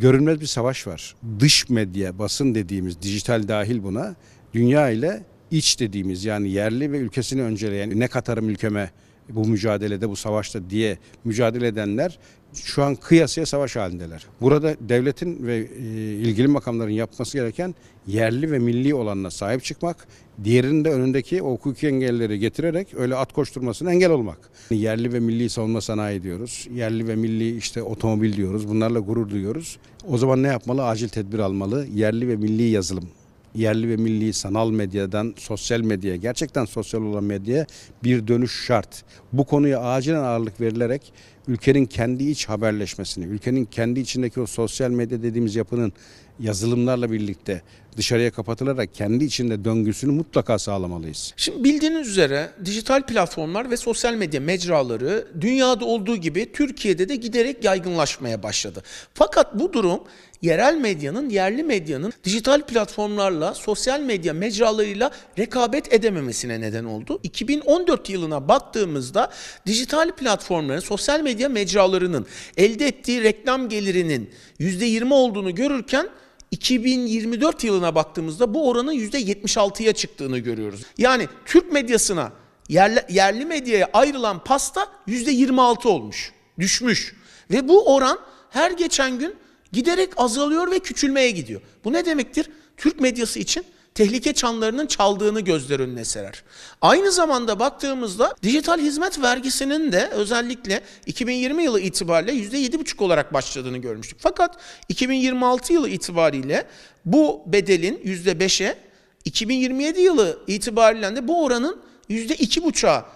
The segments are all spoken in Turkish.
görünmez bir savaş var. Dış medya, basın dediğimiz, dijital dahil buna, dünya ile iç dediğimiz yani yerli ve ülkesini önceleyen ne katarım ülkeme bu mücadelede, bu savaşta diye mücadele edenler şu an kıyasıya savaş halindeler. Burada devletin ve e, ilgili makamların yapması gereken yerli ve milli olanına sahip çıkmak, diğerinin de önündeki o hukuki engelleri getirerek öyle at koşturmasına engel olmak. Yerli ve milli savunma sanayi diyoruz. Yerli ve milli işte otomobil diyoruz. Bunlarla gurur duyuyoruz. O zaman ne yapmalı? Acil tedbir almalı. Yerli ve milli yazılım yerli ve milli sanal medyadan sosyal medyaya, gerçekten sosyal olan medyaya bir dönüş şart. Bu konuya acilen ağırlık verilerek ülkenin kendi iç haberleşmesini, ülkenin kendi içindeki o sosyal medya dediğimiz yapının yazılımlarla birlikte dışarıya kapatılarak kendi içinde döngüsünü mutlaka sağlamalıyız. Şimdi bildiğiniz üzere dijital platformlar ve sosyal medya mecraları dünyada olduğu gibi Türkiye'de de giderek yaygınlaşmaya başladı. Fakat bu durum yerel medyanın, yerli medyanın dijital platformlarla, sosyal medya mecralarıyla rekabet edememesine neden oldu. 2014 yılına baktığımızda dijital platformların, sosyal medya mecralarının elde ettiği reklam gelirinin %20 olduğunu görürken 2024 yılına baktığımızda bu oranın %76'ya çıktığını görüyoruz. Yani Türk medyasına yerli, yerli medyaya ayrılan pasta %26 olmuş, düşmüş. Ve bu oran her geçen gün giderek azalıyor ve küçülmeye gidiyor. Bu ne demektir? Türk medyası için tehlike çanlarının çaldığını gözler önüne serer. Aynı zamanda baktığımızda dijital hizmet vergisinin de özellikle 2020 yılı itibariyle %7,5 olarak başladığını görmüştük. Fakat 2026 yılı itibariyle bu bedelin %5'e 2027 yılı itibariyle de bu oranın %2,5'a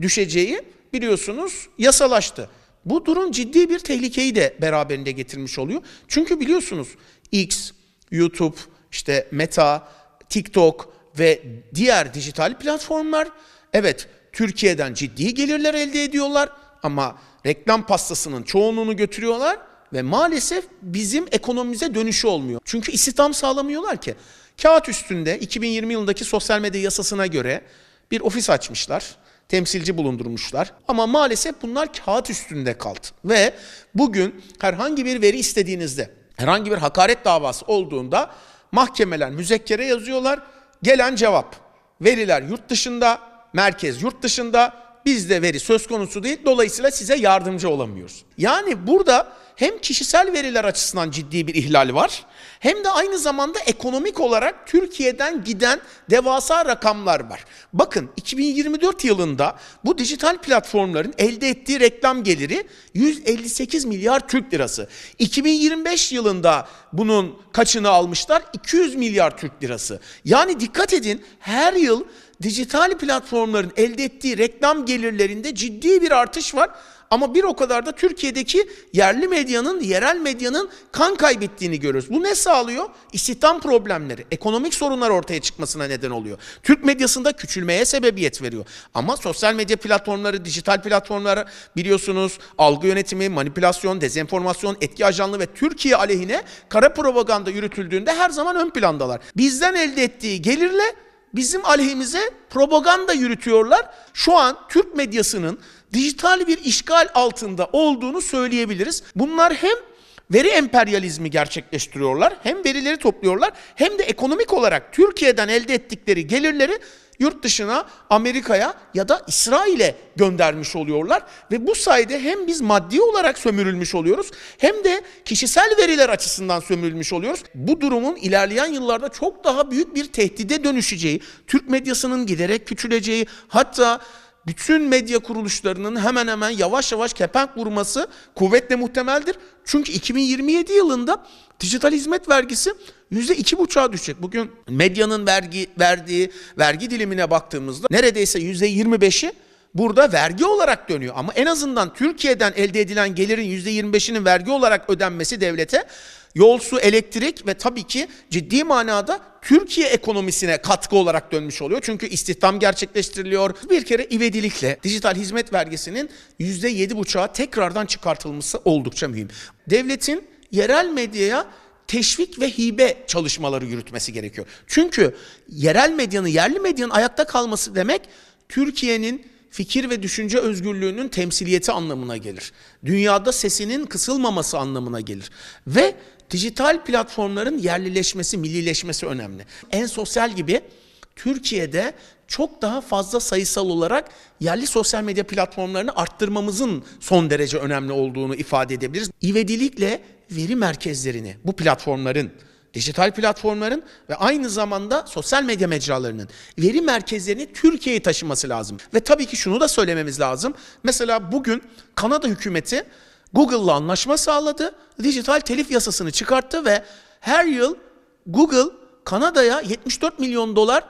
düşeceği biliyorsunuz yasalaştı. Bu durum ciddi bir tehlikeyi de beraberinde getirmiş oluyor. Çünkü biliyorsunuz X, YouTube, işte Meta, TikTok ve diğer dijital platformlar evet Türkiye'den ciddi gelirler elde ediyorlar ama reklam pastasının çoğunluğunu götürüyorlar ve maalesef bizim ekonomimize dönüşü olmuyor. Çünkü istihdam sağlamıyorlar ki. Kağıt üstünde 2020 yılındaki sosyal medya yasasına göre bir ofis açmışlar temsilci bulundurmuşlar. Ama maalesef bunlar kağıt üstünde kaldı. Ve bugün herhangi bir veri istediğinizde, herhangi bir hakaret davası olduğunda mahkemeler müzekkere yazıyorlar. Gelen cevap. Veriler yurt dışında, merkez yurt dışında, bizde veri söz konusu değil. Dolayısıyla size yardımcı olamıyoruz. Yani burada hem kişisel veriler açısından ciddi bir ihlal var hem de aynı zamanda ekonomik olarak Türkiye'den giden devasa rakamlar var. Bakın 2024 yılında bu dijital platformların elde ettiği reklam geliri 158 milyar Türk lirası. 2025 yılında bunun kaçını almışlar? 200 milyar Türk lirası. Yani dikkat edin her yıl dijital platformların elde ettiği reklam gelirlerinde ciddi bir artış var. Ama bir o kadar da Türkiye'deki yerli medyanın, yerel medyanın kan kaybettiğini görüyoruz. Bu ne sağlıyor? İstihdam problemleri, ekonomik sorunlar ortaya çıkmasına neden oluyor. Türk medyasında küçülmeye sebebiyet veriyor. Ama sosyal medya platformları, dijital platformları biliyorsunuz algı yönetimi, manipülasyon, dezenformasyon, etki ajanlığı ve Türkiye aleyhine kara propaganda yürütüldüğünde her zaman ön plandalar. Bizden elde ettiği gelirle bizim aleyhimize propaganda yürütüyorlar. Şu an Türk medyasının dijital bir işgal altında olduğunu söyleyebiliriz. Bunlar hem veri emperyalizmi gerçekleştiriyorlar, hem verileri topluyorlar, hem de ekonomik olarak Türkiye'den elde ettikleri gelirleri yurt dışına, Amerika'ya ya da İsrail'e göndermiş oluyorlar ve bu sayede hem biz maddi olarak sömürülmüş oluyoruz hem de kişisel veriler açısından sömürülmüş oluyoruz. Bu durumun ilerleyen yıllarda çok daha büyük bir tehdide dönüşeceği, Türk medyasının giderek küçüleceği, hatta bütün medya kuruluşlarının hemen hemen yavaş yavaş kepenk vurması kuvvetle muhtemeldir. Çünkü 2027 yılında dijital hizmet vergisi %2,5'a düşecek. Bugün medyanın vergi verdiği vergi dilimine baktığımızda neredeyse %25'i burada vergi olarak dönüyor. Ama en azından Türkiye'den elde edilen gelirin %25'inin vergi olarak ödenmesi devlete yol, su, elektrik ve tabii ki ciddi manada Türkiye ekonomisine katkı olarak dönmüş oluyor. Çünkü istihdam gerçekleştiriliyor. Bir kere ivedilikle dijital hizmet vergisinin %7,5'a tekrardan çıkartılması oldukça mühim. Devletin yerel medyaya teşvik ve hibe çalışmaları yürütmesi gerekiyor. Çünkü yerel medyanın, yerli medyanın ayakta kalması demek Türkiye'nin fikir ve düşünce özgürlüğünün temsiliyeti anlamına gelir. Dünyada sesinin kısılmaması anlamına gelir. Ve dijital platformların yerlileşmesi, millileşmesi önemli. En sosyal gibi Türkiye'de çok daha fazla sayısal olarak yerli sosyal medya platformlarını arttırmamızın son derece önemli olduğunu ifade edebiliriz. İvedilikle veri merkezlerini bu platformların dijital platformların ve aynı zamanda sosyal medya mecralarının veri merkezlerini Türkiye'ye taşıması lazım. Ve tabii ki şunu da söylememiz lazım. Mesela bugün Kanada hükümeti Google'la anlaşma sağladı. Dijital telif yasasını çıkarttı ve her yıl Google Kanada'ya 74 milyon dolar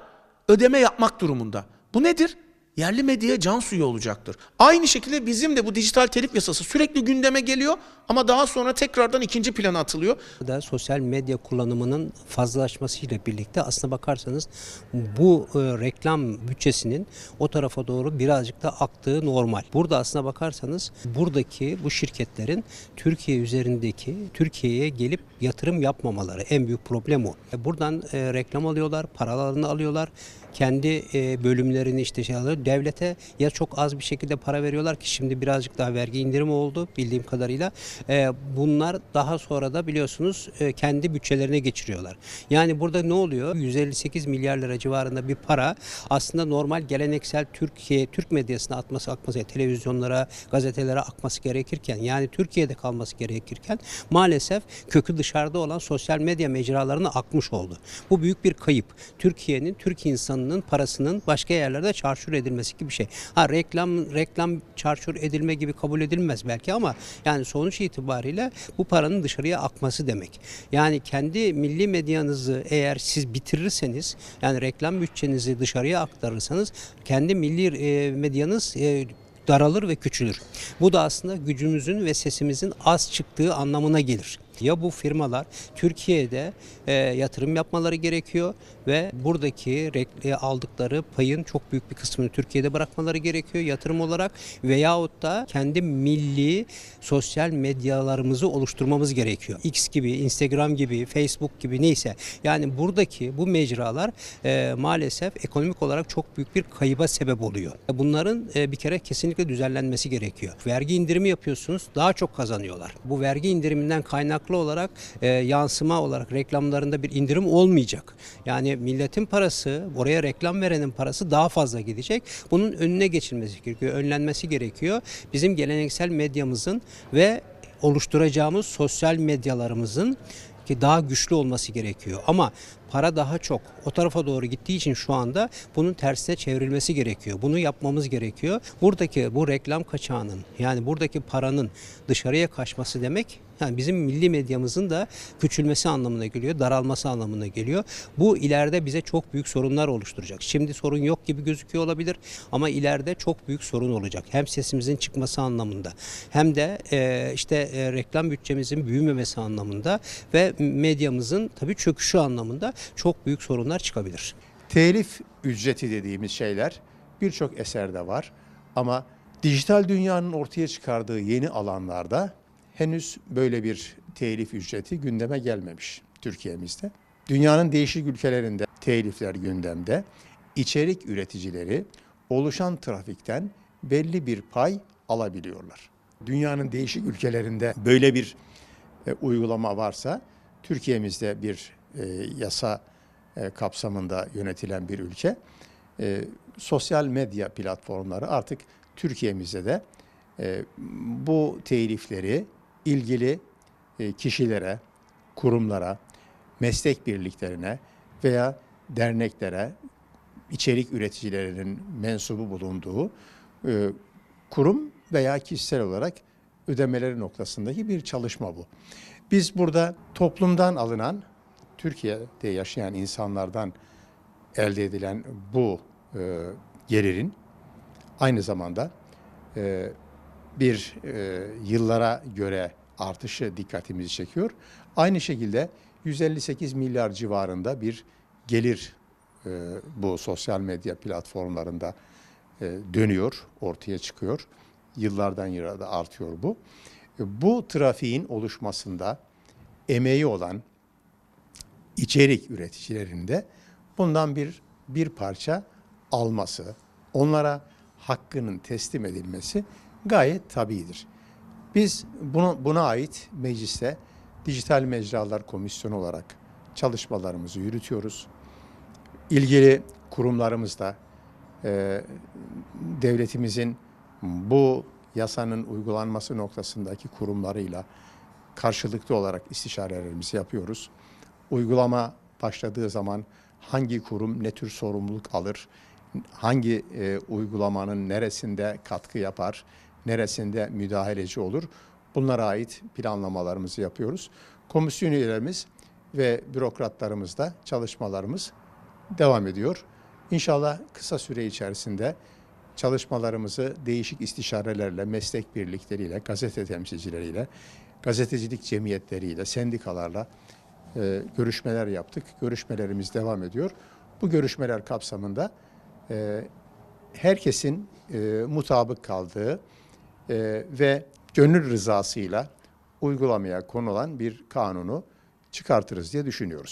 ödeme yapmak durumunda. Bu nedir? Yerli medyaya can suyu olacaktır. Aynı şekilde bizim de bu dijital telif yasası sürekli gündeme geliyor ama daha sonra tekrardan ikinci plana atılıyor. da sosyal medya kullanımının fazlalaşmasıyla birlikte aslına bakarsanız bu e, reklam bütçesinin o tarafa doğru birazcık da aktığı normal. Burada aslına bakarsanız buradaki bu şirketlerin Türkiye üzerindeki Türkiye'ye gelip yatırım yapmamaları en büyük problem o. E, Buradan e, reklam alıyorlar, paralarını alıyorlar. Kendi e, bölümlerini işte şey alıyor. Devlete ya çok az bir şekilde para veriyorlar ki şimdi birazcık daha vergi indirimi oldu bildiğim kadarıyla. E, bunlar daha sonra da biliyorsunuz e, kendi bütçelerine geçiriyorlar. Yani burada ne oluyor? 158 milyar lira civarında bir para aslında normal geleneksel Türkiye Türk medyasına atması akması televizyonlara, gazetelere akması gerekirken yani Türkiye'de kalması gerekirken maalesef kökü dışarıda olan sosyal medya mecralarına akmış oldu. Bu büyük bir kayıp. Türkiye'nin Türk insanının parasının başka yerlerde çarçur edilmesi gibi bir şey. Ha reklam reklam çarçur edilme gibi kabul edilmez belki ama yani sonuç itibariyle bu paranın dışarıya akması demek. Yani kendi milli medyanızı eğer siz bitirirseniz yani reklam bütçenizi dışarıya aktarırsanız kendi milli e, medyanız e, daralır ve küçülür. Bu da aslında gücümüzün ve sesimizin az çıktığı anlamına gelir. Ya bu firmalar Türkiye'de e, yatırım yapmaları gerekiyor ve buradaki e, aldıkları payın çok büyük bir kısmını Türkiye'de bırakmaları gerekiyor yatırım olarak veyahut da kendi milli sosyal medyalarımızı oluşturmamız gerekiyor. X gibi, Instagram gibi, Facebook gibi neyse. Yani buradaki bu mecralar e, maalesef ekonomik olarak çok büyük bir kayıba sebep oluyor. Bunların e, bir kere kesinlikle düzenlenmesi gerekiyor. Vergi indirimi yapıyorsunuz, daha çok kazanıyorlar. Bu vergi indiriminden kaynaklı olarak e, yansıma olarak reklamlarında bir indirim olmayacak. Yani milletin parası, oraya reklam verenin parası daha fazla gidecek. Bunun önüne geçilmesi gerekiyor, önlenmesi gerekiyor. Bizim geleneksel medyamızın ve oluşturacağımız sosyal medyalarımızın ki daha güçlü olması gerekiyor. Ama para daha çok o tarafa doğru gittiği için şu anda bunun tersine çevrilmesi gerekiyor. Bunu yapmamız gerekiyor. Buradaki bu reklam kaçağının yani buradaki paranın dışarıya kaçması demek yani bizim milli medyamızın da küçülmesi anlamına geliyor, daralması anlamına geliyor. Bu ileride bize çok büyük sorunlar oluşturacak. Şimdi sorun yok gibi gözüküyor olabilir ama ileride çok büyük sorun olacak. Hem sesimizin çıkması anlamında hem de e, işte e, reklam bütçemizin büyümemesi anlamında ve medyamızın tabii çöküşü anlamında çok büyük sorunlar çıkabilir. Telif ücreti dediğimiz şeyler birçok eserde var ama dijital dünyanın ortaya çıkardığı yeni alanlarda henüz böyle bir telif ücreti gündeme gelmemiş Türkiye'mizde. Dünyanın değişik ülkelerinde telifler gündemde. İçerik üreticileri oluşan trafikten belli bir pay alabiliyorlar. Dünyanın değişik ülkelerinde böyle bir e, uygulama varsa Türkiye'mizde bir e, yasa e, kapsamında yönetilen bir ülke. E, sosyal medya platformları artık Türkiye'mizde de e, bu telifleri ilgili e, kişilere, kurumlara, meslek birliklerine veya derneklere, içerik üreticilerinin mensubu bulunduğu e, kurum veya kişisel olarak ödemeleri noktasındaki bir çalışma bu. Biz burada toplumdan alınan, Türkiye'de yaşayan insanlardan elde edilen bu e, gelirin aynı zamanda e, bir e, yıllara göre artışı dikkatimizi çekiyor. Aynı şekilde 158 milyar civarında bir gelir e, bu sosyal medya platformlarında e, dönüyor, ortaya çıkıyor. Yıllardan yıla da artıyor bu. E, bu trafiğin oluşmasında emeği olan içerik üreticilerinde bundan bir bir parça alması, onlara hakkının teslim edilmesi gayet tabidir. Biz bunu, buna ait mecliste Dijital Mecralar Komisyonu olarak çalışmalarımızı yürütüyoruz. İlgili kurumlarımızda e, devletimizin bu yasanın uygulanması noktasındaki kurumlarıyla karşılıklı olarak istişarelerimizi yapıyoruz. Uygulama başladığı zaman hangi kurum ne tür sorumluluk alır, hangi e, uygulamanın neresinde katkı yapar, neresinde müdahaleci olur bunlara ait planlamalarımızı yapıyoruz. Komisyon üyelerimiz ve bürokratlarımızla çalışmalarımız devam ediyor. İnşallah kısa süre içerisinde çalışmalarımızı değişik istişarelerle, meslek birlikleriyle, gazete temsilcileriyle, gazetecilik cemiyetleriyle, sendikalarla e, görüşmeler yaptık. Görüşmelerimiz devam ediyor. Bu görüşmeler kapsamında e, herkesin e, mutabık kaldığı e, ve gönül rızasıyla uygulamaya konulan bir kanunu çıkartırız diye düşünüyoruz.